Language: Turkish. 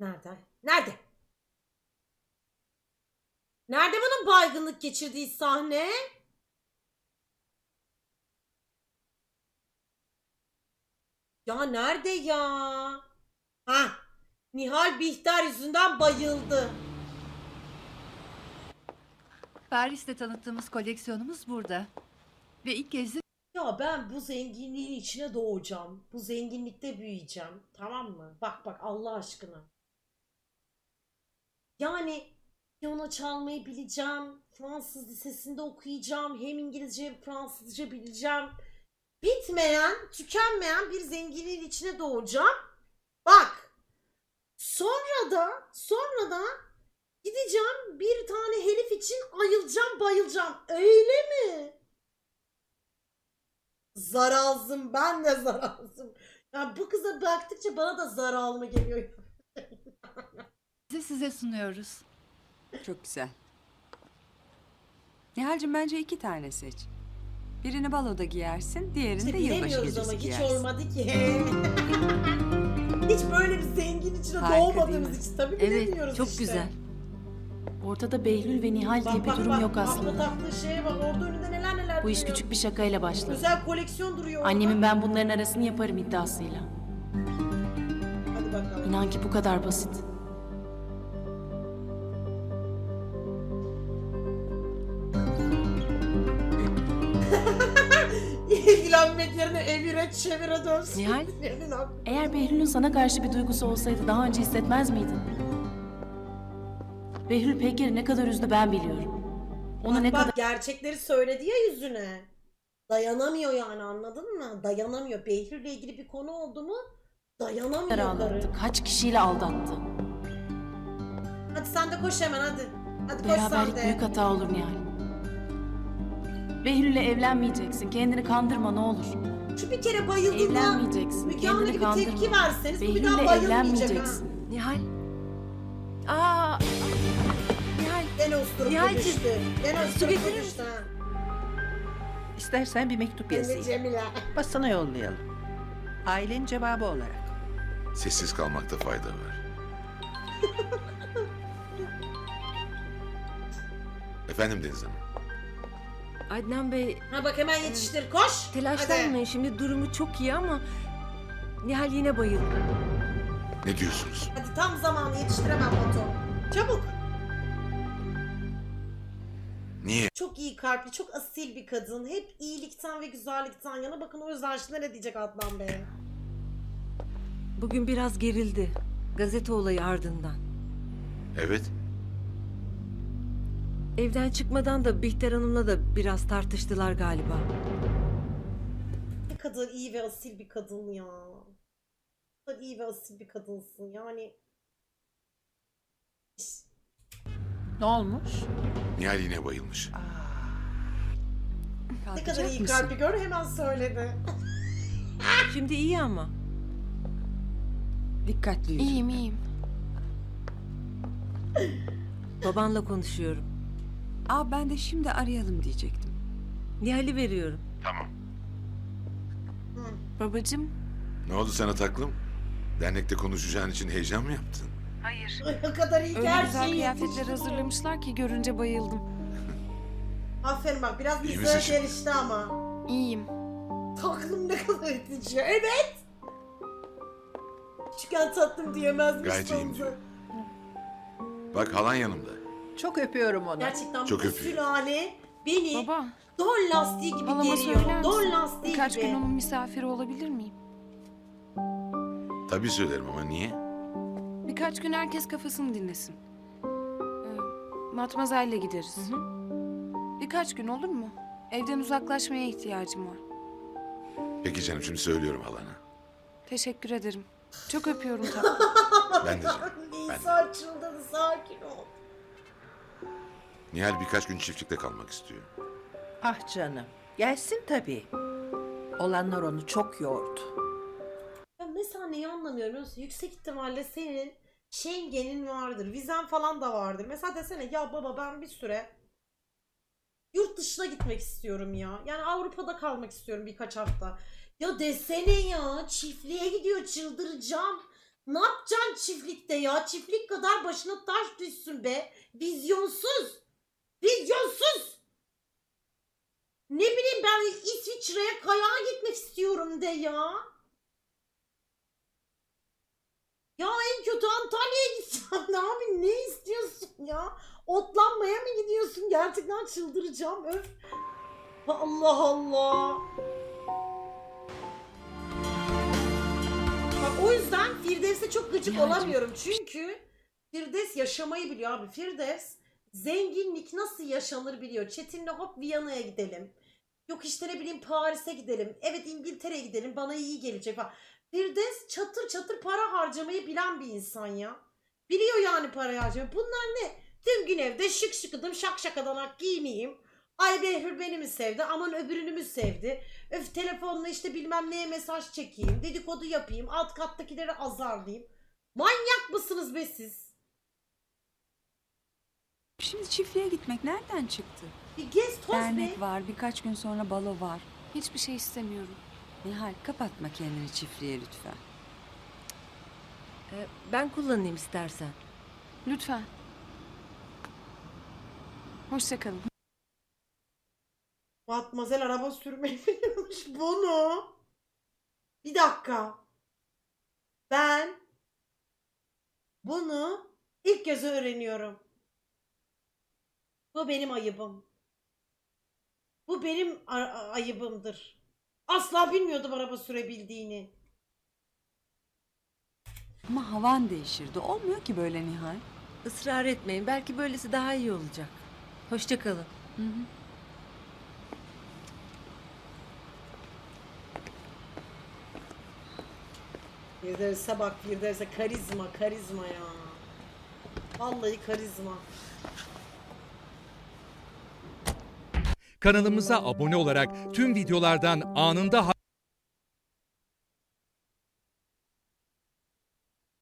Nerede? Nerede? Nerede bunun baygınlık geçirdiği sahne? Ya nerede ya? Ha, Nihal Bihter yüzünden bayıldı. Paris'te tanıttığımız koleksiyonumuz burada. Ve ilk kez de Ya ben bu zenginliğin içine doğacağım. Bu zenginlikte büyüyeceğim. Tamam mı? Bak bak Allah aşkına. Yani piyano çalmayı bileceğim. Fransız lisesinde okuyacağım. Hem İngilizce hem Fransızca bileceğim. Bitmeyen, tükenmeyen bir zenginliğin içine doğacağım. Bak. Sonra da, sonra da gideceğim bir tane herif için ayılacağım, bayılacağım. Öyle mi? Zar alsın ben de zar alsın. Ya bu kıza baktıkça bana da zar alma geliyor. size sunuyoruz. Çok güzel. Nihal'cim bence iki tane seç. Birini baloda giyersin, diğerini İşte de yılbaşı bilemiyoruz ama gecesi hiç giyersin. olmadı ki. hiç böyle bir zengin içine Harika değil doğmadığımız için tabii Evet, bilemiyoruz çok işte. güzel. Ortada Behlül ve Nihal diye bir durum bak, yok aslında. taktığı şeye bak orada önünde neler neler Bu iş duruyor. küçük bir şakayla başladı. Güzel koleksiyon duruyor orada. Annemin ben bunların arasını yaparım iddiasıyla. Hadi bakalım. İnan ki bu kadar basit. Yerine evire çevire dönsün. Nihal? Senin aklın- Eğer Behlül'ün sana karşı bir duygusu olsaydı daha önce hissetmez miydin? Behlül Peker'i ne kadar üzdü ben biliyorum. Onu ne bak, kadar gerçekleri söyledi ya yüzüne. Dayanamıyor yani anladın mı? Dayanamıyor. Behlül'le ilgili bir konu oldu mu dayanamıyor karı. kaç kişiyle aldattı. Hadi sen de koş hemen hadi. Hadi koş sen Beraberlik de. büyük hata olur Nihal. Behlül'le evlenmeyeceksin. Kendini kandırma ne olur. Şu bir kere bayıldığında Evlenmeyeceksin. Müge Kendini gibi kandırma. tepki verseniz bu bir Behlül'le daha bayılmayacak ha. evlenmeyeceksin. Nihal. Aa. Nihal. Gene usturup Nihal'cim, düştü. Gene su usturup getirir düştü ha. İstersen bir mektup de yazayım. Cemile. Basına yollayalım. Ailenin cevabı olarak. Sessiz kalmakta fayda var. Efendim Deniz Hanım. Adnan Bey Ha bak hemen yetiştir koş. telaşlanmayın şimdi durumu çok iyi ama Nihal yine bayıldı. Ne diyorsunuz? Hadi. Hadi tam zamanı yetiştiremem Batu. Çabuk. Niye? Çok iyi kalpli, çok asil bir kadın. Hep iyilikten ve güzellikten yana. Bakın o yüzden şimdi ne diyecek Adnan Bey? Bugün biraz gerildi. Gazete olayı ardından. Evet. Evden çıkmadan da Bihter Hanım'la da biraz tartıştılar galiba. Ne kadar iyi ve asil bir kadın ya. Ne kadar iyi ve asil bir kadınsın. Yani Ne olmuş? Nihal yine bayılmış. ne kadar iyi mısın? kalpli gör hemen söyledi. Şimdi iyi ama. Dikkatli yürü. İyiyim iyiyim. Babanla konuşuyorum. Aa ben de şimdi arayalım diyecektim. Nihal'i veriyorum. Babacım. Ne oldu sana taklım? Dernekte konuşacağın için heyecan mı yaptın? Ay, ne kadar iyi ki Öyle her güzel şeyi kıyafetler hazırlamışlar ki görünce bayıldım. Aferin bak biraz İyi misin şimdi? gelişti ama. İyiyim. Taklım ne kadar itici. Evet. Küçükken tatlım diyemezmiş Gayet iyiyim sonunda. diyor. Bak halan yanımda. Çok öpüyorum onu. Gerçekten Çok bu öpüyor. sülale beni Baba. don lastiği gibi Halama geriyor. söyler Don misin? lastiği Birkaç gibi. gün onun misafiri olabilir miyim? Tabii söylerim ama niye? Birkaç gün herkes kafasını dinlesin. Ee, Matmazel'le gideriz. Birkaç gün olur mu? Evden uzaklaşmaya ihtiyacım var. Peki canım şimdi söylüyorum halana. Teşekkür ederim. Çok öpüyorum tatlım. Ben de canım. Ben de. Nisa çıldırdı sakin ol. Nihal birkaç gün çiftlikte kalmak istiyor. Ah canım. Gelsin tabii. Olanlar onu çok yordu. Ya mesela neyi anlamıyorum biliyor musun? Yüksek ihtimalle senin Schengen'in vardır. Vizen falan da vardır. Mesela desene ya baba ben bir süre yurt dışına gitmek istiyorum ya. Yani Avrupa'da kalmak istiyorum birkaç hafta. Ya desene ya çiftliğe gidiyor çıldıracağım. Ne yapacaksın çiftlikte ya? Çiftlik kadar başına taş düşsün be. Vizyonsuz. Vizyonsuz. Ne bileyim ben İsviçre'ye kayağa gitmek istiyorum de ya. Ya en kötü Antalya'ya gitsem ne abi ne istiyorsun ya? Otlanmaya mı gidiyorsun? Gerçekten çıldıracağım öf. Allah Allah. Yüzden Firdevs'e çok gıcık Nihal'cim. olamıyorum. Çünkü Firdevs yaşamayı biliyor abi. Firdevs zenginlik nasıl yaşanır biliyor. Çetin'le hop Viyana'ya gidelim. Yok işte ne bileyim Paris'e gidelim. Evet İngiltere'ye gidelim. Bana iyi gelecek falan. Firdevs çatır çatır para harcamayı bilen bir insan ya. Biliyor yani para harcamayı. Bunlar ne? Tüm gün evde şık şıkıdım şak şakadanak giyineyim. Ay Behlül beni mi sevdi? Aman öbürünü mü sevdi? Öf telefonla işte bilmem neye mesaj çekeyim. Dedikodu yapayım. Alt kattakileri azarlayayım. Manyak mısınız be siz? Şimdi çiftliğe gitmek nereden çıktı? Bir gez toz Dernek be. var, birkaç gün sonra balo var. Hiçbir şey istemiyorum. Nihal kapatma kendini çiftliğe lütfen. Ee, ben kullanayım istersen. Lütfen. Hoşçakalın. Matmazel araba sürmeyi biliyormuş. Bunu. Bir dakika. Ben bunu ilk kez öğreniyorum. Bu benim ayıbım. Bu benim ayıbımdır. Asla bilmiyordum araba sürebildiğini. Ama havan değişirdi. Olmuyor ki böyle Nihal. Israr etmeyin. Belki böylesi daha iyi olacak. Hoşça kalın. Hı hı. Firdevs'e bak Firdevs'e karizma karizma ya. Vallahi karizma. Kanalımıza abone olarak tüm videolardan anında